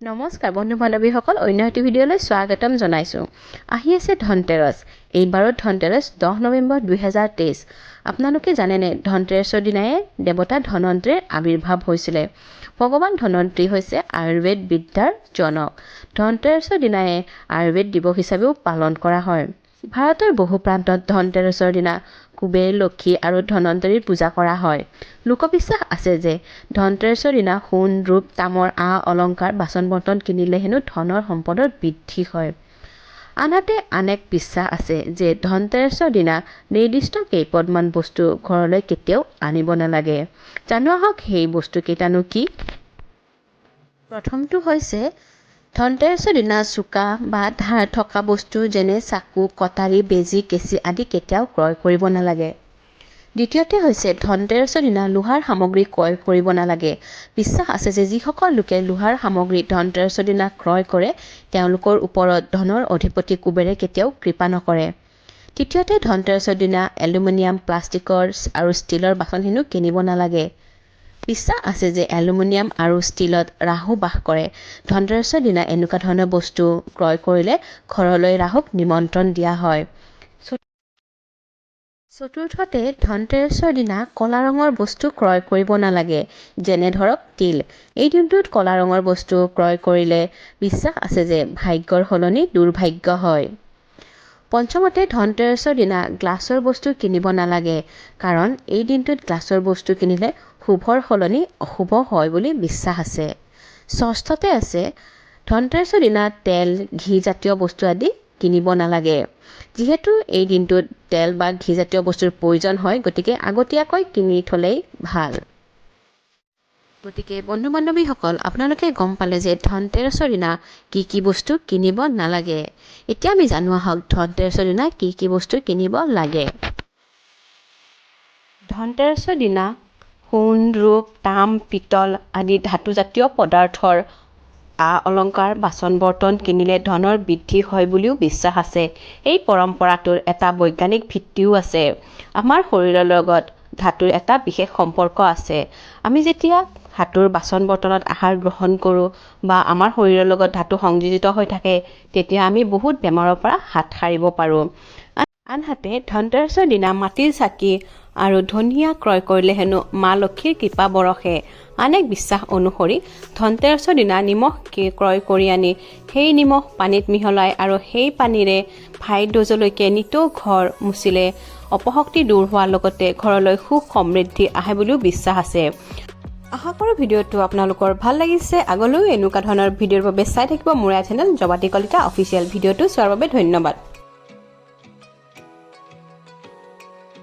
নমস্কাৰ বন্ধু বান্ধৱীসকল অন্য এটি ভিডিঅ'লৈ স্বাগতম জনাইছোঁ। আহি আছে ধনতেৰছ। এইবাৰৰ ধনতেৰছ দহ নৱেম্বৰ দুহেজাৰ তেইছ। আপোনালোকে জানেনে ধনতেৰছৰ দিনাই দেৱতা ধনন্তীৰ আৱিৰ্ভাৱ হৈছিলে। ভগৱান ধনন্ত্ৰী হৈছে আয়ুৰ্বেদ বিদ্যাৰ জনক। ধনতেৰছৰ দিনাই আয়ুৰ্বেদ দিৱস হিচাপেও পালন কৰা হয়। ভাৰতৰ বহু প্ৰান্তত ধনতেৰছৰ দিনা কুবেৰ লক্ষী আৰু ধনন্তৰীৰ পূজা কৰা হয়। লোকবিশ্বাস আছে যে ধনতেৰছৰ দিনা সোণ ৰূপ তামৰ আ অলংকাৰ বাচন বৰ্তন কিনিলে হেনো ধনৰ সম্পদৰ বৃদ্ধি হয়। আনহাতে আন এক বিশ্বাস আছে যে ধনতেৰছৰ দিনা নিৰ্দিষ্ট কেইপদমান বস্তু ঘৰলৈ কেতিয়াও আনিব নালাগে। জানো আহক সেই বস্তুকেইটানো কি? প্ৰথমটো হৈছে ধনতেৰছৰ দিনা চোকা বা ধাৰ থকা বস্তু যেনে চাকু কটাৰী বেজী কেঁচি আদি কেতিয়াও ক্ৰয় কৰিব নালাগে। দ্বিতীয়তে হৈছে ধনতেৰছৰ দিনা লোহাৰ সামগ্ৰী ক্ৰয় কৰিব নালাগে। বিশ্বাস আছে যে যিসকল লোকে লোহাৰ সামগ্ৰী ধনতেৰছৰ দিনা ক্ৰয় কৰে তেওঁলোকৰ ওপৰত ধনৰ অধিপতি কুবেৰে কেতিয়াও কৃপা নকৰে। তৃতীয়তে ধনতেৰছৰ দিনা এলুমিনিয়াম প্লাষ্টিকৰ আৰু ষ্টীলৰ বাচন হেনো কিনিব নালাগে। বিশ্বাস আছে যে এলুমিনিয়াম আৰু ষ্টীলত ৰাহু বাস কৰে। ধনতেৰছৰ দিনা এনেকুৱা ধৰণৰ বস্তু ক্ৰয় কৰিলে ঘৰলৈ ৰাহুক নিমন্ত্ৰণ দিয়া হয়। চতুৰ্থতে ধনতেৰছৰ দিনা ক'লা ৰঙৰ বস্তু ক্ৰয় কৰিব নালাগে যেনে ধৰক তিল। এই দিনটোত ক'লা ৰঙৰ বস্তু ক্ৰয় কৰিলে বিশ্বাস আছে যে ভাগ্যৰ সলনি দুৰ্ভাগ্য হয়। পঞ্চমতে ধনতেৰছৰ দিনা গ্লাছৰ বস্তু কিনিব নালাগে কাৰণ এই দিনটোত গ্লাছৰ বস্তু কিনিলে শুভৰ সলনি অশুভ হয় বুলি বিশ্বাস আছে। ষষ্ঠতে আছে ধনতেৰছৰ দিনা তেল ঘিজাতীয় বস্তু আদি কিনিব নালাগে। যিহেতু এই দিনটোত তেল বা ঘিজাতীয় বস্তুৰ প্ৰয়োজন হয় গতিকে আগতীয়াকৈ কিনি থ'লেই ভাল। গতিকে বন্ধু বান্ধৱীসকল আপোনালোকে গম পালে যে ধনতেৰছৰ দিনা কি কি বস্তু কিনিব নালাগে। এতিয়া আমি জানো আহক ধনতেৰছৰ দিনা কি কি বস্তু কিনিব লাগে। ধনতেৰছৰ দিনা সোণ ৰূপ তাম পিতল আদি ধাতুজাতীয় পদাৰ্থৰ আ অলংকাৰ বাচন বৰ্তন কিনিলে ধনৰ বৃদ্ধি হয় বুলিও বিশ্বাস আছে। এই পৰম্পৰাটোৰ এটা বৈজ্ঞানিক ভিত্তিও আছে। আমাৰ শৰীৰৰ লগত ধাতুৰ এটা বিশেষ সম্পৰ্ক আছে। আমি যেতিয়া ধাতুৰ বাচন বৰ্তনত আহাৰ গ্ৰহণ কৰোঁ বা আমাৰ শৰীৰৰ লগত ধাতু সংযোজিত হৈ থাকে তেতিয়া আমি বহুত বেমাৰৰ পৰা হাত সাৰিব পাৰোঁ। আনহাতে ধনতেৰছৰ দিনা মাটিৰ চাকি আৰু ধনিয়া ক্ৰয় কৰিলে হেনো মা লক্ষীৰ কৃপা বৰষে। আন এক বিশ্বাস অনুসৰি ধনতেৰছৰ দিনা নিমখ ক্ৰয় কৰি আনি সেই নিমখ পানীত মিহলাই আৰু সেই পানীৰে ভাই দজলৈকে নিতৌ ঘৰ মুচিলে। অপশক্তি দূৰ হোৱাৰ লগতে ঘৰলৈ সুখ সমৃদ্ধি আহে বুলিও বিশ্বাস আছে। আশা কৰোঁ ভিডিঅ'টো আপোনালোকৰ ভালো লাগিছে। আগলৈও এনেকুৱা ধৰণৰ ভিডিঅ'ৰ বাবে চাই থাকিব মোৰ চেনেল জবাতি কলিতা অফিচিয়েল ভিডিঅ'টো চোৱাৰ বাবে ধন্যবাদ।